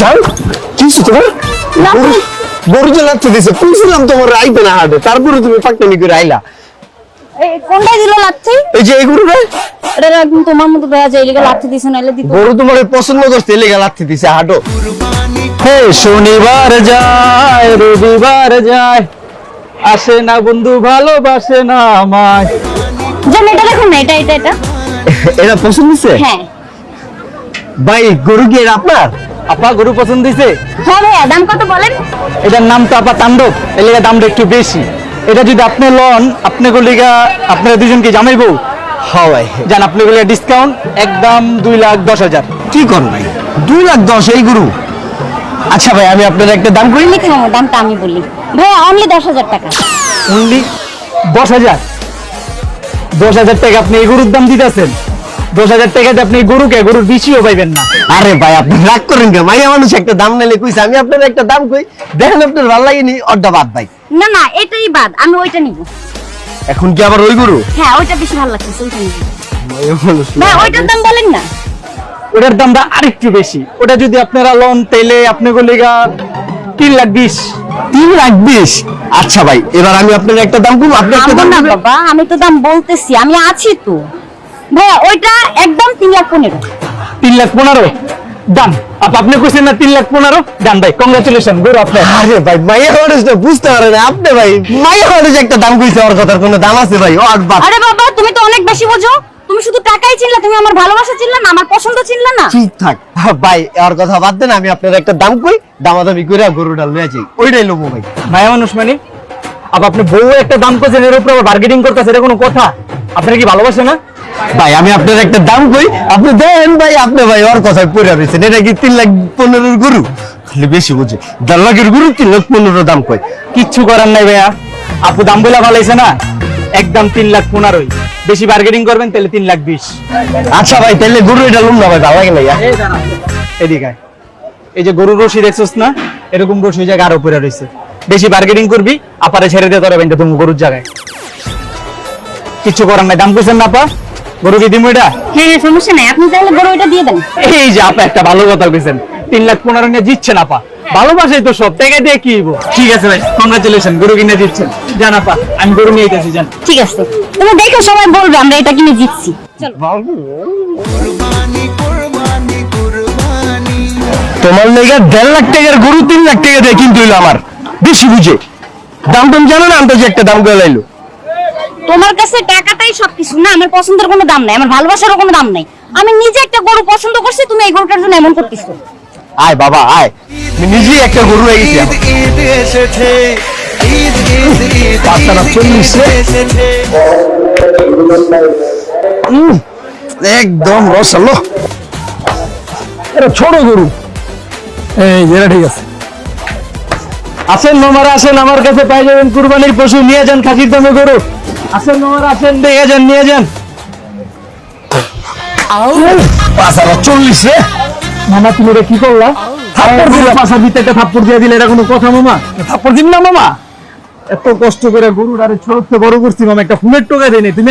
যাও। কি তোমার? লাগতে দিছে কইছিলাম তোমার আইবে না হাটে তারপরে তুমি পাকনামি করে আইলা। এই কোনটাই দিল লাচ্ছি এই যে এই গরুটা এটা একদম তোমার মতো লাচ্ছি দিছে নাইলে দিত। তোমার পছন্দ করছে লেগে দিছে হাটো। হে শনিবার যায় রবিবার যায়। আসে না বন্ধু ভালোবাসে না আমায়। জান এটা দেখুন না এটা এটা এটা। এটা পছন্দ হচ্ছে হ্যাঁ। ভাই গরু কি আপনার? আপা গরু পছন্দ দিছে হ্যাঁ ভাইয়া দাম কত বলেন? এটার নাম তো আপা তাণ্ডব এর লিগা দামটা একটু বেশি। এটা যদি আপনি লন আপনি গলিগা আপনারা দুজন কি জামাই বউ। হ্যাঁ ভাই। জান আপনি গলিগা ডিসকাউন্ট একদম দুই লাখ দশ হাজার। কি কর ভাই? দুই লাখ দশ এই গরু? আচ্ছা ভাই আমি আপনার একটা দাম করি। লিখে নাও দামটা আমি বলি। ভাইয়া অনলি দশ হাজার টাকা। অনলি দশ হাজার? দশ হাজার টাকা আপনি এই গরুর দাম দিতেছেন? দশ হাজার টাকাতে আপনি গরুকে গরুর বিচিও পাইবেন না। আরে ভাই আপনি রাগ করেন কে মাইয়া মানুষ একটা দাম নাইলে কইছে আমি আপনার একটা দাম কই দেখেন আপনার ভালো লাগেনি অর্ধা বাদ ভাই। না না এটাই বাদ আমি ওইটা নিব। এখন কি আবার ওই গরু? হ্যাঁ ওইটা বেশি ভালো লাগছে ওইটা নিব। মাইয়া মানুষ ভাই ওইটার দাম বলেন না। ওটার দামটা আরেকটু বেশি। ওটা যদি আপনারা লন তাইলে আপনি গলিগা তিন লাখ বিশ। তিন লাখ বিশ? আচ্ছা ভাই এবার আমি আপনার একটা দাম কম আপনি একটা দাম বাবা আমি তো দাম বলতেছি আমি আছি তো। ভাইয়া ওইটা একদম তিন লাখ পনেরো। তিন লাখ পনেরো? ডান। আপনি কইছেন না তিন লাখ পনেরো? ডান ভাই কংগ্রাচুলেশন গরু আপনার আরে ভাই মাইয়া মানুষ তো বুঝতে পারে আপনি ভাই মাইয়া মানুষ একটা দাম কইছে ওর কথার কোনো দাম আছে ভাই? ও আর আরে বাবা তুমি তো অনেক বেশি বোঝো। তুমি শুধু টাকাই চিনলা তুমি আমার ভালোবাসা চিনলা না আমার পছন্দ চিনলা না। ঠিক থাক। হ্যাঁ, ভাই ওর কথা বাদ দেন আমি আপনার একটা দাম কই দামাদামি করে গরুটা লয়ে যাই। ওইটাই লবো ভাই। মায়া মানুষ মানে? আপ আপনি বউ একটা দাম করছেন এর উপর বার্গেনিং করতেছে এটা কোনো কথা? আপনার কি ভালোবাসে না? ভাই আমি আপনার একটা দাম কই আপনি দেন ভাই আপনি ভাই ওর কথায় পড়ে রয়েছেন এটা কি তিন লাখ পনেরোর গরু? খালি বেশি বুঝে। দেড় লাখের গরু তিন লাখ পনেরো দাম কই কিচ্ছু করার নাই ভাইয়া। আপু দাম বলে ভালাইছে না? একদম তিন লাখ পনেরোই। বেশি বার্গেনিং করবেন তাহলে তিন লাখ বিশ। আচ্ছা ভাই তাহলে গরু এটা লুম না ভাই ভালো লাগে না। এদিকে এই যে গরুর রশি দেখছস না? এরকম রশি ওই জায়গায় আরও পরে রয়েছে বেশি বার্গেনিং করবি? আপারে ছেড়ে দিয়ে তোরা তুমি গরুর জায়গায়। কিছু করার নাই দাম কইছেন না আপা? গরু কি দিমু এটা? হ্যাঁ হ্যাঁ সমস্যা নাই। আপনি তাহলে বড় ওইটা দিয়ে দেন। এই যে আপা একটা ভালো কথা কইছেন। তিন লাখ পনেরো নিয়ে জিতছেন আপা। ভালোবাসাই তো সব টাকা দিয়ে কি ঠিক আছে ভাই কংগ্রাচুলেশন গরু কিনে জান আপা আমি গরু নিয়ে যাচ্ছি জান ঠিক আছে। তুমি দেখো সবাই বলবে আমরা এটা কিনে জিতছি। তোমার লেগে দেড় লাখ টাকার গরু তিন লাখ টাকা দিয়ে কিন্তু হইল আমার। বেশি বুঝে। দাম টাম জানো না আন্দাজে একটা দাম করে লাইলো। তোমার কাছে টাকাটাই সবকিছু। না আমার পছন্দের কোনো দাম নাই আমার ভালোবাসারও কোনো দাম নাই। আমি নিজে একটা গরু পছন্দ করছি তুমি এই গরুটার জন্য এমন করতেছো। আয় বাবা আয়। আমি নিজেই একটা গরু হয়ে গেছি চল্লিশে একদম রসালো এটা ছোট গরু। এই যেটা ঠিক আছে। আসেন নোমারা আসেন আমার কাছে পাই যাবেন কুরবানির পশু নিয়ে যান খাসির দামে গরু। আসেন নোমারা আসেন দেখে যান নিয়ে যান। মামা তুমি এটা কি করলা? থাপ্পড় দিলে। পাশা দিতে একটা থাপ্পড় দিয়ে দিলে এটা কোনো কথা মামা? থাপ্পড় দিন না মামা। এত কষ্ট করে গরুর আরে বড় করছি মামা একটা ফুলের টোকা দেয়নি তুমি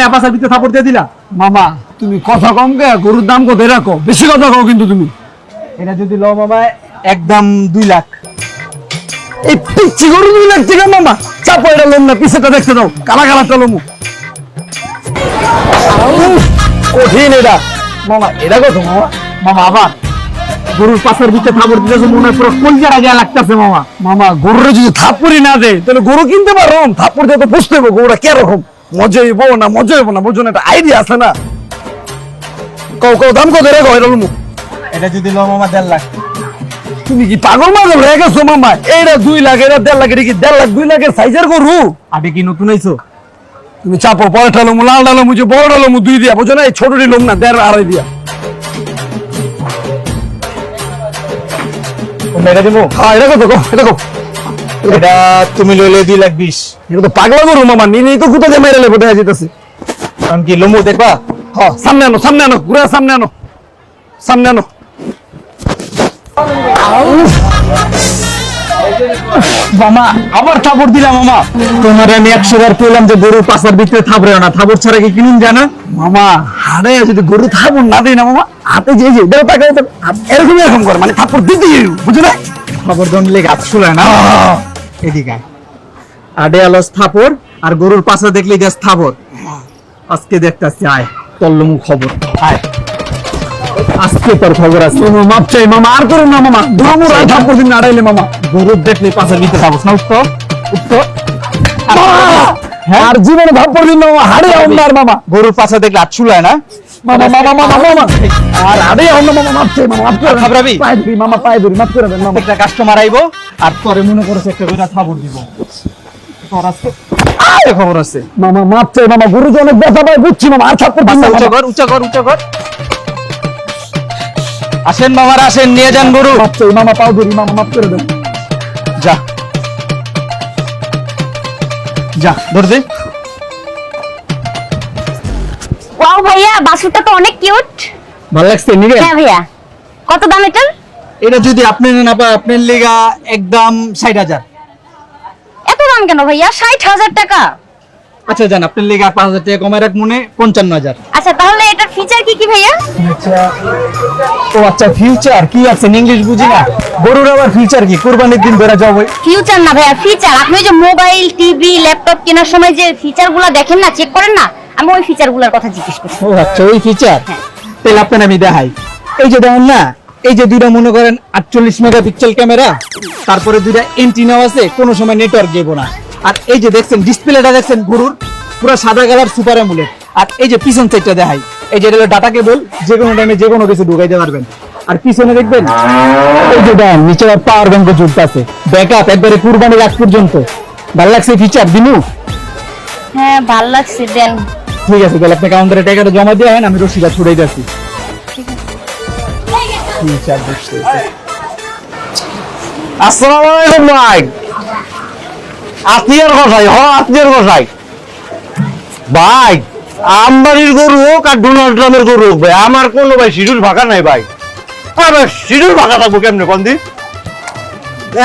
দিয়ে দিলা? মামা তুমি কথা কম কে? গরুর দাম কত? রাখো বেশি কথা কও কিন্তু তুমি। এটা যদি মামা একদম দুই লাখ। এই পিচ্ছি গরু দুই লাখ টাকা মামা। চাপো এটা লোম না পিছেটা দেখতে দাও, কালা কালা চলো মুখ কঠিন এটা। মামা, এটা কত মামা? মামা, আবার। গরুর পাশের ভিতরে থাপড় দিতেছে, মনে হয় পুরো কলজার আগে লাগতেছে মামা। মামা, গরুর যদি থাপ্পড়ই না দেয়, তাহলে গরু কিনতে পারো। থাপ্পড় দিয়ে তো বুঝতে হবে গরুটা কীরকম মজা হইব না, মজা হইব না, বোঝো না একটা আইডিয়া আছে না? কও কও, দাম কত রে মুখ এটা যদি লো মামা দেড় লাখ। তুমি কি পাগল মাগল হয়ে গেছো মামা এইটা দুই লাখ এটা দেড় লাখ এটা কি দেড় লাখ দুই লাখের সাইজের গরু? আগে কি নতুন আইছো তুমি চাপো পরে ঠালমু লাল ডালমু যে বড় ডালমু দুই দিয়া বুঝো না এই ছোটটি লোম না দেড় আড়াই দিয়া। এটা দিব? হ্যাঁ এটা কত এটা কও। এটা তুমি লইলে দুই লাখ বিশ। এটা তো পাগলা গরু মামা নিলেই তো কোথা দিয়ে মেরে লেবো দেখা যেতেছে কারণ কি লম্বু দেখবা? হ্যাঁ সামনে আনো সামনে আনো ঘুরে সামনে আনো সামনে আনো। মামা আবার থাপড় দিলাম মামা। তোমার আমি একশো বার কইলাম যে গরু পাশার ভিতরে থাপড়ে না থাপড় ছাড়া কি কিনুন জানা মামা হাড়ে যদি গরু থাপড় না দেয় না মামা হাতে যে যে দেও তাকে এরকম এরকম করে মানে থাপড় দিতে বুঝো না খবর দন লেগে হাত শুলে না? এদিকে আডে আলো স্থাপর আর গরুর পাশা দেখলে যে স্থাপর আজকে দেখতাছি আয় তল্লমু খবর। আয়। আজকে তোর খবর আছে। মামা মাপ চাই মামা আর করুন না মামা। আর আড়াইলে মামা। গরুর দেখলে পাশের ভিতরে থাকো না উঠতো উঠতো আর জীবনে দিন মামা। হাড়ে মামা। গরুর পাশে দেখলে আর চুলায় না? মামা মামা মামা মামা আর অন্য মামা মাপ চাই মামা মাপ করে খাবরাবি পায়ে ধরি মামা পায়ে ধরি মাপ করে দেন মামা। একটা কাস্টমার আইবো আর তোরে মনে করেছে একটা থাপড় দিব। তোর আজকে আরে খবর আছে। মামা মাপ চাই মামা। গরু যে অনেক ব্যথা পায় বুঝছি মামা। আর থাপ্পড় উচ্চ কর উচ্চ কর উচ্চ কর। আসেন মামার আসেন নিয়ে যান গরু। মামা পাও ধরি মামা মাপ করে দেন। যা। যা ধর দে। ওয়াও ভাইয়া বাসুটা তো অনেক কিউট। ভালো লাগছে নিবে হ্যাঁ ভাইয়া। কত দাম এটার? এটা যদি আপনি না পায় আপনার লেগা একদম ষাট হাজার। এত দাম কেন ভাইয়া? ষাট হাজার টাকা। আচ্ছা জান আপনার লেগা পাঁচ হাজার টাকা কমায় রাখ মনে পঞ্চান্ন হাজার। আচ্ছা তাহলে এটার ফিচার কি কি ভাইয়া? ও আচ্ছা ফিউচার কি আছে? ইংলিশ বুঝি না। গরুর আবার ফিউচার কি? কোরবানির দিন বেড়া যাব। ফিউচার না ভাইয়া ফিচার আপনি যে মোবাইল টিভি ল্যাপটপ কেনার সময় যে ফিচারগুলা দেখেন না চেক করেন না? আমি ওই ফিচারগুলার কথা জিজ্ঞেস করছি। ও আচ্ছা ওই ফিচার তাহলে আপনার আমি দেখাই। এই যে দেখেন না এই যে দুইটা মনে করেন আটচল্লিশ মেগাপিক্সেল ক্যামেরা তারপরে দুইটা এন্টিনাও আছে কোনো সময় নেটওয়ার্ক যাব না। আর এই যে দেখছেন ডিসপ্লেটা দেখছেন গরুর পুরো সাদা কালার সুপার অ্যামুলেট আর এই যে পিছন সাইডটা দেখাই এই যে এটা ডাটা কেবল যে কোনো টাইমে যে কোনো কিছু ঢুকাইতে পারবেন। আর পিছনে দেখবেন এই যে দেন নিচে পাওয়ার ব্যাংকও জুড়তে আছে। ব্যাকআপ একবারে কুরবানির আগ পর্যন্ত। ভালো লাগছে ফিচার দিনু? হ্যাঁ ভালো লাগছে দেন। ঠিক আছে তাহলে আপনি কাউন্টারে টাকাটা জমা দিয়ে হেন আমি রসিদটা ছুড়ে যাচ্ছি আসসালামু আলাইকুম ভাই। আত্মীয়ের কথাই হ আত্মীয়ের কথাই ভাই আমবাড়ির গরু হোক আর ডোনাল্ড ট্রাম্পের গরু হোক ভাই আমার কোনো ভাই শিডিউল ফাঁকা নাই ভাই। আমার শিডিউল ফাঁকা থাকব কেমনে কন্দি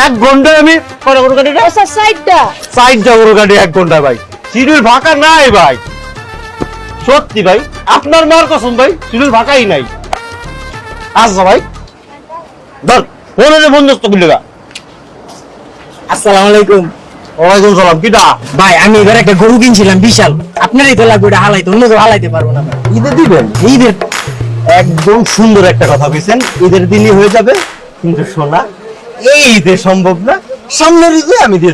এক ঘন্টায় আমি কটা গরু কাটি? সাইডটা সাইডটা গরু কাটি এক ঘন্টায় ভাই। শিডিউল ফাঁকা নাই ভাই। সত্যি ভাই আপনার মার কসম ভাই শিডিউল ফাঁকাই নাই। আচ্ছা ভাই ধর ফোনে বন্ধুস্ত করলে গা। আসসালামু আলাইকুম। ওয়ালাইকুম সালাম কিটা ভাই আমি এবার একটা গরু কিনছিলাম বিশাল। আপনারই তো লাগবে এটা হালাইতে অন্য কেউ হালাইতে পারব না ঈদে দিবেন? ঈদের। একদম সুন্দর একটা কথা বলছেন ঈদের দিনই হয়ে যাবে কিন্তু শোনা এই ঈদে সম্ভব না সামনের ঈদে আমি দিয়ে